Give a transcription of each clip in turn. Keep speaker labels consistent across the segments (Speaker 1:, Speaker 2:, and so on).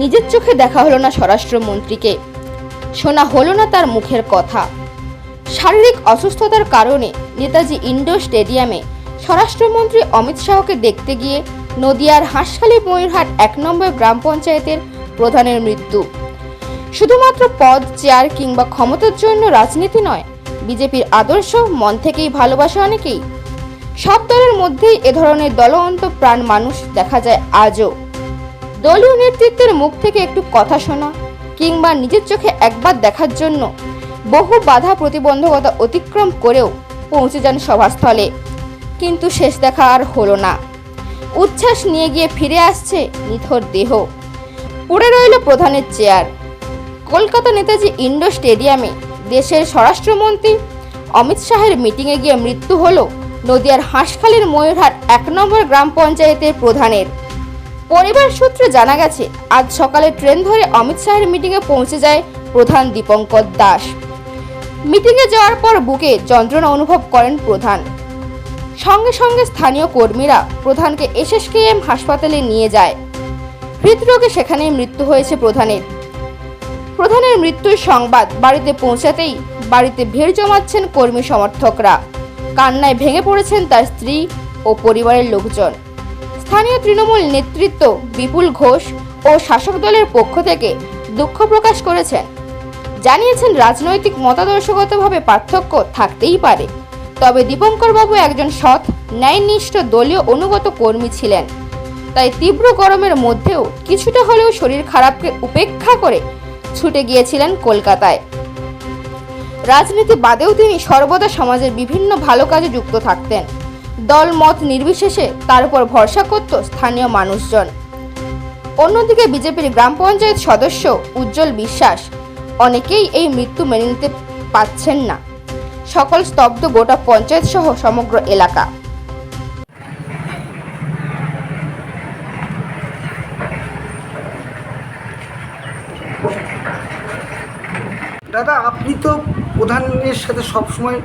Speaker 1: নিজের চোখে দেখা হলো না স্বরাষ্ট্রমন্ত্রীকে। শোনা হলো না তার মুখের কথা। শারীরিক অসুস্থতার কারণে নেতাজি ইন্ডোর স্টেডিয়ামে স্বরাষ্ট্রমন্ত্রী অমিত শাহকে দেখতে গিয়ে নদিয়ার হাঁসখালি ময়ূরহাট এক নম্বর গ্রাম পঞ্চায়েতের প্রধানের মৃত্যু। শুধুমাত্র পদ, চেয়ার কিংবা ক্ষমতার জন্য রাজনীতি নয়, বিজেপির আদর্শ মন থেকেই ভালোবাসে অনেকেই। সব দলের মধ্যেই এ ধরনের দলঅন্ত প্রাণ মানুষ দেখা যায় আজও। দলীয় নেতৃত্বের মুখ থেকে একটু কথা শোনা কিংবা নিজের চোখে একবার দেখার জন্য বহু বাধা প্রতিবন্ধকতা অতিক্রম করেও পৌঁছে যান সভাস্থলে। কিন্তু শেষ দেখা আর হলো না। উচ্ছ্বাস নিয়ে গিয়ে ফিরে আসছে নিথর দেহ। পড়ে রইল প্রধানের চেয়ার। কলকাতা নেতাজি ইন্ডোর স্টেডিয়ামে দেশের স্বরাষ্ট্রমন্ত্রী অমিত শাহের মিটিংয়ে গিয়ে মৃত্যু হলো নদিয়ার হাঁসখালির ময়ূরহাট এক নম্বর গ্রাম পঞ্চায়েতের প্রধানের। পরিবার সূত্রে জানা গেছে, আজ সকালে ট্রেন ধরে অমিত শাহের মিটিংয়ে পৌঁছে যায় প্রধান দীপঙ্কর দাস। মিটিংয়ে যাওয়ার পর বুকে যন্ত্রণা অনুভব করেন প্রধান। সঙ্গে সঙ্গে স্থানীয় কর্মীরা প্রধানকে এসএসকেএম হাসপাতালে নিয়ে যায়। হৃদরোগে সেখানেই মৃত্যু হয়েছে প্রধানের। প্রধানের মৃত্যুর সংবাদ বাড়িতে পৌঁছাতেই বাড়িতে ভিড় জমাচ্ছেন কর্মী সমর্থকরা। কান্নায় ভেঙে পড়েছেন তার স্ত্রী ও পরিবারের লোকজন। স্থানীয় তৃণমূল নেতৃত্ব বিপুল ঘোষ ও শাসক দলের পক্ষ থেকে দুঃখ প্রকাশ করেছেন জানিয়েছেন, রাজনৈতিক মতাদর্শগতভাবে পার্থক্য থাকতেই পারে। তবে দীপঙ্কর বাবু একজন সৎ, ন্যায়নিষ্ঠ, দলীয় অনুগত কর্মী ছিলেন। তাই তীব্র গরমের মধ্যেও কিছুটা হলেও শরীর খারাপকে উপেক্ষা করে ছুটে গিয়েছিলেন কলকাতায়। রাজনীতি বাদেও তিনি সর্বদা সমাজের বিভিন্ন ভালো কাজে যুক্ত থাকতেন। দল মত নির্বিশেষে তার উপর ভরসা করত স্থানীয় মানুষজন। অন্যদিকে বিজেপির গ্রাম পঞ্চায়েত সদস্য উজ্জ্বল বিশ্বাস, অনেকেই এই মৃত্যু মেনে নিতে পাচ্ছেন না। সকল স্তব্ধ গোটা পঞ্চায়েত সহ সমগ্র এলাকা।
Speaker 2: দাদা, আপনি তো প্রধানের সাথে সবসময়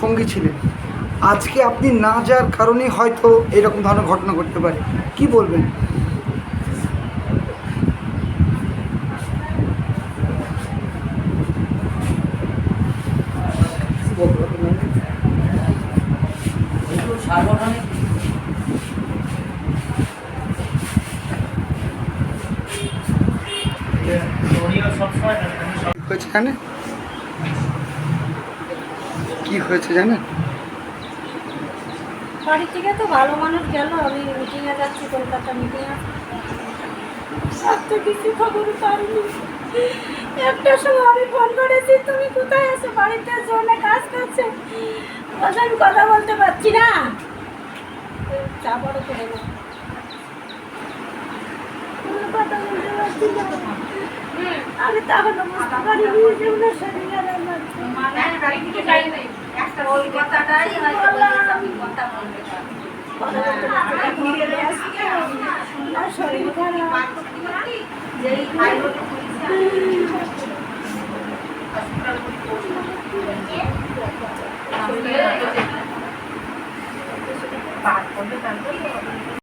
Speaker 2: সঙ্গী ছিলেন। আজকে আপনি না যাওয়ার কারণে হয়তো এরকম ধরনের ঘটনা ঘটতে পারে। কি বলবেন? কি হয়েছে জানেন?
Speaker 3: বাড়ি থেকে তো ভালো মানুষ গেল, আমি মিটিংয়ে যাচ্ছি, কলকাতা মিটিংয়ে আর তো কিছু খবর একটা সময় আমি ফোন করেছি, তুমি কোথায় আছো? বাড়িতে জোনে কাজ করছে। আমি কথা বলতে পারছি না। চা করে না কথা বলতে পারছি না। আমি তাহলে বুঝতে পারিনি যে ওনার শরীর খারাপ লাগছে। কথা বলতে পারছি না, এখন চলে আসছে। ওনার শরীর খারাপ